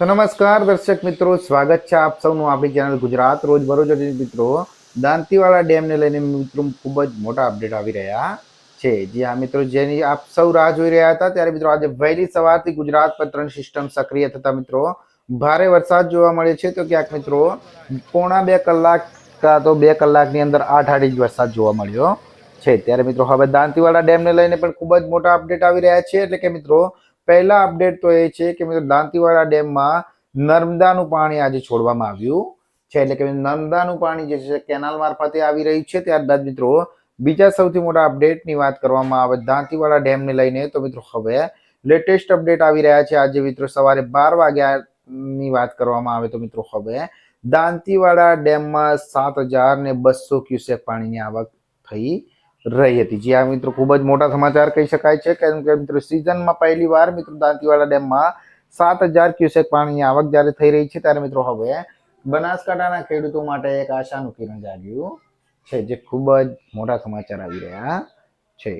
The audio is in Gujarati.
તો નમસ્કાર, દર્શક મિત્રો. સ્વાગત છે આપ સૌનું આપણી ચેનલ ગુજરાત રોજ બરોજ મિત્રો. દાંતીવાડા ડેમને લઈને મિત્રો ખૂબ જ મોટા અપડેટ આવી રહ્યા છે. જે આ મિત્રો, જેની આપ સૌ રાહ જોઈ રહ્યા હતા, ત્યારે મિત્રો આજે વહેલી સવારથી ગુજરાત પર ત્રણ સિસ્ટમ સક્રિય થતા મિત્રો ભારે વરસાદ જોવા મળે છે. તો ક્યાંક મિત્રો પોણા બે કલાક કાં તો બે કલાકની અંદર આઠ આઠ ઇંચ વરસાદ જોવા મળ્યો છે. ત્યારે મિત્રો હવે દાંતીવાડા ડેમને લઈને પણ ખૂબ જ મોટા અપડેટ આવી રહ્યા છે. એટલે કે મિત્રો પહેલા અપડેટ તો એ છે કે મિત્રો દાંતીવાડા ડેમમાં નર્મદાનું પાણી આજે છોડવામાં આવ્યું છે. એટલે કે નર્મદાનું પાણી જે છે કેનાલ મારફતે આવી રહ્યું છે. ત્યારબાદ મિત્રો બીજા સૌથી મોટા અપડેટની વાત કરવામાં આવે દાંતીવાડા ડેમને લઈને, તો મિત્રો હવે લેટેસ્ટ અપડેટ આવી રહ્યા છે. આજે મિત્રો સવારે બાર વાગ્યાની વાત કરવામાં આવે તો મિત્રો હવે દાંતીવાડા ડેમમાં સાત હજાર ને બસો ક્યુસેક પાણીની આવક થઈ રહી હતી. જે, આ મિત્રો ખૂબ જ મોટા સમાચાર કહી શકાય છે. કેમ કે મિત્રો સિઝનમાં પહેલી વાર મિત્રો દાંતીવાડા ડેમમાં સાત હજાર ક્યુસેક પાણીની આવક જ્યારે થઈ રહી છે, ત્યારે મિત્રો હવે બનાસકાંઠાના ખેડૂતો માટે એક આશાનું કિરણ જાગ્યું છે, જે ખૂબ જ મોટા સમાચાર આવી રહ્યા છે.